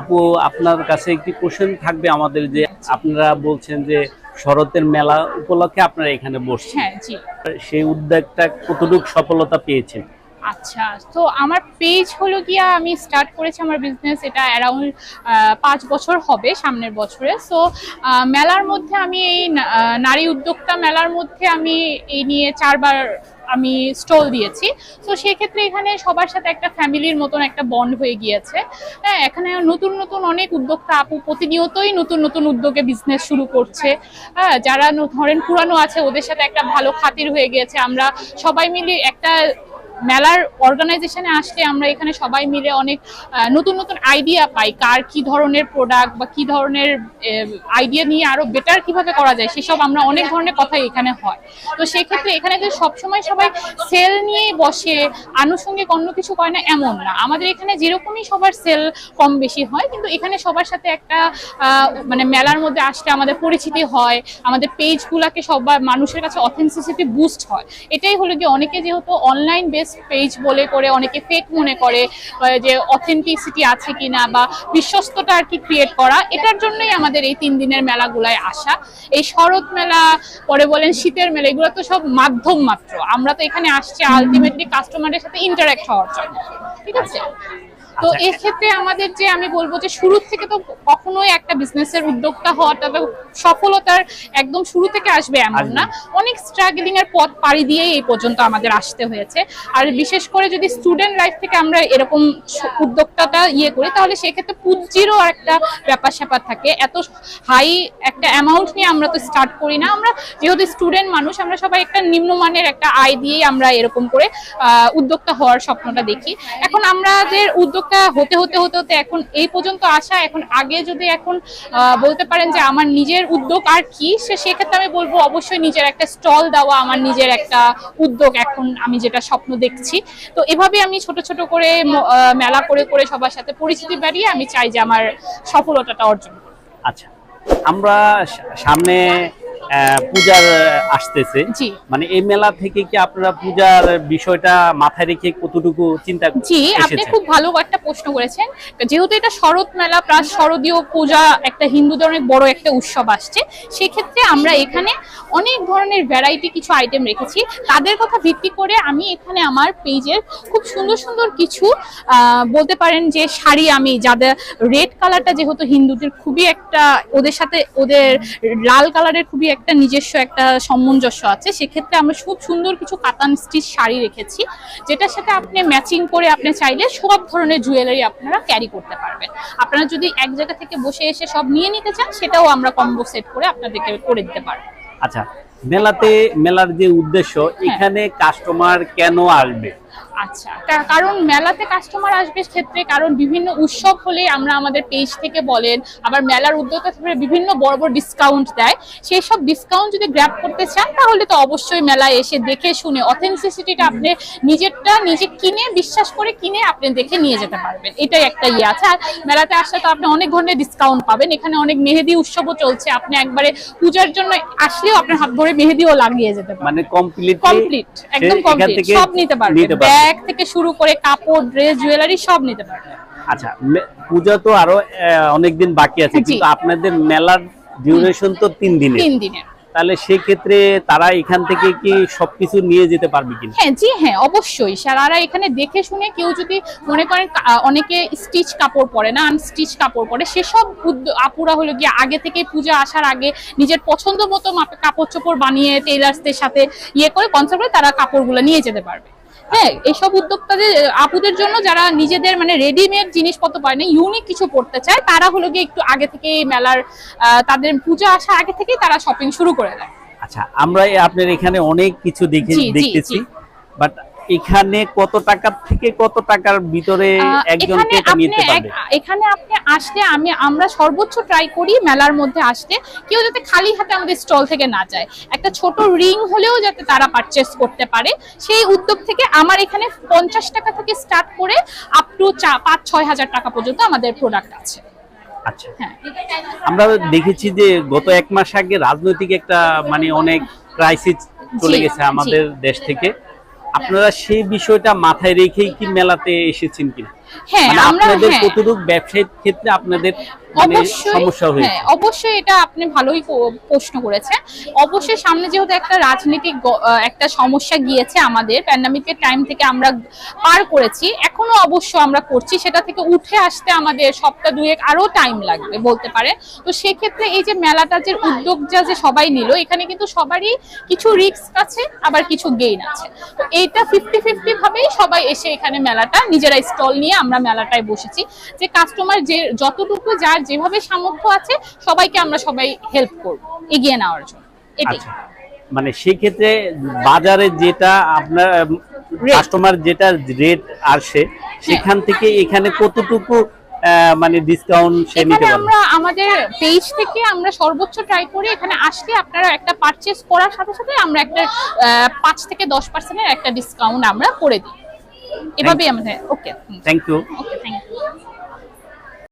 আপু আপনার কাছে একটি কোশ্চেন থাকবে আমাদের যে আপনারা বলছেন যে শরতের মেলা উপলক্ষে আপনারা এখানে বসছেন। হ্যাঁ সেই উদ্যোগটা কতটুকু সফলতা পেয়েছেন? আচ্ছা তো আমার পেজ হলো গিয়া আমি স্টার্ট করেছি আমার বিজনেস এটা অ্যারাউন্ড পাঁচ বছর হবে সামনের বছরে। সো মেলার মধ্যে আমি এই নারী উদ্যোক্তা মেলার মধ্যে আমি এই নিয়ে চারবার আমি স্টল দিয়েছি। তো সেক্ষেত্রে এখানে সবার সাথে একটা ফ্যামিলির মতন একটা বন্ড হয়ে গিয়েছে। হ্যাঁ এখানে নতুন নতুন অনেক উদ্যোক্তা আপু প্রতিনিয়তই নতুন নতুন উদ্যোগে বিজনেস শুরু করছে। হ্যাঁ যারা ধরেন পুরানো আছে, ওদের সাথে একটা ভালো খাতির হয়ে গিয়েছে। আমরা সবাই মিলে একটা মেলার অর্গানাইজেশনে আসলে আমরা এখানে সবাই মিলে অনেক নতুন নতুন আইডিয়া পাই। কার কি ধরনের প্রোডাক্ট বা কি ধরনের আইডিয়া নিয়ে আরও বেটার কীভাবে করা যায়, সেসব আমরা অনেক ধরনের কথাই এখানে হয়। তো সেক্ষেত্রে এখানে যে সবসময় সবাই সেল নিয়েই বসে, আনুষঙ্গিক অন্য কিছু করে না, এমন না। আমাদের এখানে যেরকমই সবার সেল কম বেশি হয়, কিন্তু এখানে সবার সাথে একটা মানে মেলার মধ্যে আসলে আমাদের পরিচিতি হয়, আমাদের পেজগুলোকে সবার মানুষের কাছে অথেন্টিসিটি বুস্ট হয়। এটাই হলো কি অনেকে যেহেতু অনলাইন বেস পেজ বলে করে অনেকে ফেক মনে করে যে অথেন্টিসিটি আছে কিনা বা বিশ্বস্ততা আর কি ক্রিয়েট করা, এটার জন্যই আমাদের এই তিন দিনের মেলাগুলায় আসা। এই শরৎ মেলা, পরে বলেন শীতের মেলা, এগুলো তো সব মাধ্যম মাত্র। আমরা তো এখানে আসছি আলটিমেটলি কাস্টমারের সাথে ইন্টারাক্ট হওয়ার জন্য। ঠিক আছে? তো আচ্ছা। এক্ষেত্রে আমাদের যে আমি বলব যে শুরু থেকে তো কখনোই একটা বিজনেসের উদ্যোক্তা হওয়াটা তো সফলতার একদম শুরু থেকে আসবে এমন না। অনেক স্ট্রাগলিং এর পথ পাড়ি দিয়েই এই পর্যন্ত আমাদের আসতে হয়েছে। আর বিশেষ করে যদি স্টুডেন্ট লাইফ থেকে আমরা এরকম উদ্যোক্তাটা ইয়ে করি তাহলে সেক্ষেত্রে পুঁজিরও একটা ব্যাপার স্যাপার থাকে। এত হাই একটা অ্যামাউন্ট নিয়ে আমরা তো স্টার্ট করি না। আমরা যেহেতু স্টুডেন্ট মানুষ আমরা সবাই একটা নিম্নমানের একটা আয় দিয়েই আমরা এরকম করে উদ্যোক্তা হওয়ার স্বপ্নটা দেখি। এখন আমাদের উদ্যোক্তা হতে হতে হতে হতে এখন এই পর্যন্ত আসা এখন আগে যদি এখন বলতে পারেন যে আমার নিজের উদ্যোগ আর কি, সে, সেক্ষেত্রে আমি বলব অবশ্যই নিজের একটা স্টল দেওয়া আমার নিজের একটা উদ্যোগ এখন আমি যেটা স্বপ্ন দেখছি। তো এভাবে আমি ছোট ছোট করে মেলা করে করে সবার সাথে পরিচিতি বাড়িয়ে আমি চাই যে আমার সফলতাটা অর্জন আচ্ছা আমরা সামনে পূজার আসতেছে। মানে এই মেলা থেকে কি আপনারা পূজার বিষয়টা মাথায় রেখে কতটুকু চিন্তা জি আপনি খুব ভালো একটা প্রশ্ন করেছেন। যেহেতু এটা শরৎ মেলা প্লাস শরদীয় পূজা একটা হিন্দুদের অনেক বড় একটা উৎসব আসছে সেক্ষেত্রে আমরা এখানে অনেক ধরনের ভ্যারাইটি কিছু আইটেম রেখেছি। তাদের কথা ভিত্তি করে আমি এখানে আমার পেজের খুব সুন্দর সুন্দর কিছু আহ, বলতে পারেন যে শাড়ি আমি যাদের রেড কালারটা যেহেতু হিন্দুদের খুবই একটা ওদের সাথে ওদের লাল কালারের খুবই একটা নিজস্ব একটা সামঞ্জস্য আছে সেক্ষেত্রে আমরা খুব সুন্দর কিছু কাতান স্টিচ শাড়ি রেখেছি যেটার সাথে আপনি ম্যাচিং করে আপনি চাইলে সব ধরনের জুয়েলারি আপনারা ক্যারি করতে পারবেন। আপনারা যদি এক জায়গা থেকে বসে এসে সব নিয়ে নিতে চান সেটাও আমরা কম্বো সেট করে আপনাদেরকে করে দিতে পারব। আচ্ছা মেলাতে মেলার যে উদ্দেশ্য এখানে কাস্টমার কেন আসবে? আচ্ছা কারণ মেলাতে কাস্টমার আসবে ক্ষেত্রে কারণ বিভিন্ন উৎসব হলে আমরা আমাদের পেজ থেকে বলেন আবার মেলার উদ্যোক্তা থেকে বিভিন্ন বড় বড় ডিসকাউন্ট দেয়। সেই সব ডিসকাউন্ট যদি গ্র্যাব করতে চান তাহলে তো অবশ্যই মেলায় এসে দেখে শুনে অথেন্টিসিটিটা আপনি নিজেরটা নিজে কিনে বিশ্বাস করে কিনে আপনি দেখে নিয়ে যেতে পারবেন। এটাই একটা ইয়ে আছে। আর মেলাতে আসলে তো আপনি অনেক ধরনের ডিসকাউন্ট পাবেন। এখানে অনেক মেহেদি উৎসবও চলছে। আপনি একবারে পূজার জন্য আসলেও আপনার হাত ধরে মেহেদিও লাগিয়ে যেতে পারেন মানে কমপ্লিট কমপ্লিট একদম কমপ্লিট সব নিতে পারবেন। ব্যাগ থেকে শুরু করে কাপড় ড্রেস জুয়েলারি সব নিতে পারবেন আচ্ছা পূজা তো আরও অনেক দিন বাকি আছে কিন্তু আপনাদের মেলার ডিউরেশন তো তিন দিনের। তিন দিনের। তাহলে সেক্ষেত্রে তারা এখান থেকে কি সবকিছু নিয়ে যেতে পারবে কিনা? হ্যাঁ জি হ্যাঁ অবশ্যই। সারারা এখানে দেখে শুনে কেউ যদি মনে করেন অনেকে স্টিচ কাপড় পরে না আনস্টিচ কাপড় পরে সেসব আপুরা হলো গিয়ে আগে থেকে পূজা আসার আগে নিজের পছন্দ মতো কাপড় চোপড় বানিয়ে টেলার্সদের সাথে ইয়ে করে কনসার্ট করে তারা কাপড়গুলো নিয়ে যেতে পারবে। হ্যাঁ এইসব উদ্যোক্তাদের আপুদের জন্য যারা নিজেদের মানে রেডিমেড জিনিসপত্র পায় না ইউনিক কিছু পড়তে চায় তারা হলো গিয়ে একটু আগে থেকে মেলার তাদের পূজা আসার আগে থেকেই তারা শপিং শুরু করে দেয়। আচ্ছা আমরা আপনার এখানে অনেক কিছু দেখে দেখতেছি বাট এখানে কত টাকা থেকে কত টাকার ভিতরে আহ, একজন এখানে আপনি নিতে পারবে? এখানে আপনি আসলে আমি আমরা সর্বোচ্চ ট্রাই করি মেলার মধ্যে আসতে। কেউ যাতে খালি হাতে আমাদের স্টল থেকে না যায়। একটা ছোট রিং হলেও যাতে তারা পারচেস করতে পারে। সেই উদ্যোগ থেকে আমার এখানে পঞ্চাশ টাকা থেকে স্টার্ট করে আপ টু পাঁচ ছয় হাজার টাকা পর্যন্ত আমাদের প্রোডাক্ট আছে। আচ্ছা। হ্যাঁ। আমরা দেখেছি যে গত এক মাস আগে রাজনৈতিক একটা মানে অনেক ক্রাইসিস চলে গেছে আমাদের দেশ থেকে। আপনারা সেই বিষয়টা মাথায় রেখেই কি মেলাতে এসেছেন কিনা? হ্যাঁ মানে আপনাদের হ্যাঁ। কতটুকু ব্যবসায়িক ক্ষেত্রে আপনাদের অবশ্যই সমস্যা হ্যাঁ অবশ্যই এটা আপনি ভালোই প্রশ্ন করেছেন। অবশ্যই সামনে যেহেতু একটা রাজনৈতিক একটা সমস্যা গিয়েছে আমাদের প্যান্ডামিকের টাইম থেকে আমরা পার করেছি এখনও অবশ্য আমরা করছি সেটা থেকে উঠে আসতে আমাদের সপ্তাহ দুয়েক আরও টাইম লাগবে বলতে পারে। তো সেক্ষেত্রে এই যে মেলাটা যে উদ্যোগটা যে সবাই নিল এখানে কিন্তু সবারই কিছু রিস্ক আছে আবার কিছু গেইন আছে। তো এইটা ফিফটি ফিফটি ভাবেই সবাই এসে এখানে মেলাটা নিজেরা স্টল নিয়ে আমরা মেলাটায় বসেছি। যে কাস্টমার যে যতটুকু যার যেভাবে সামর্থ্য আছে সবাইকে আমরা সবাই হেল্প করব এগিয়ে নেওয়ার জন্য। এটাই। আচ্ছা। মানে সেক্ষেত্রে বাজারে যেটা আপনার কাস্টমার যেটা রেট আসে হ্যাঁ। সেখান থেকে এখানে কতটুকু মানে ডিসকাউন্ট সে নিতে পারবে? আমরা আমাদের পেজ থেকে আমরা সর্বোচ্চ ট্রাই করি এখানে আসলে আপনারা একটা পারচেস করার সাথে সাথে আমরা একটা পাঁচ থেকে দশ পার্সেন্টের একটা ডিসকাউন্ট আমরা করে দিই। এভাবেই আমাদের okay thank you okay thank you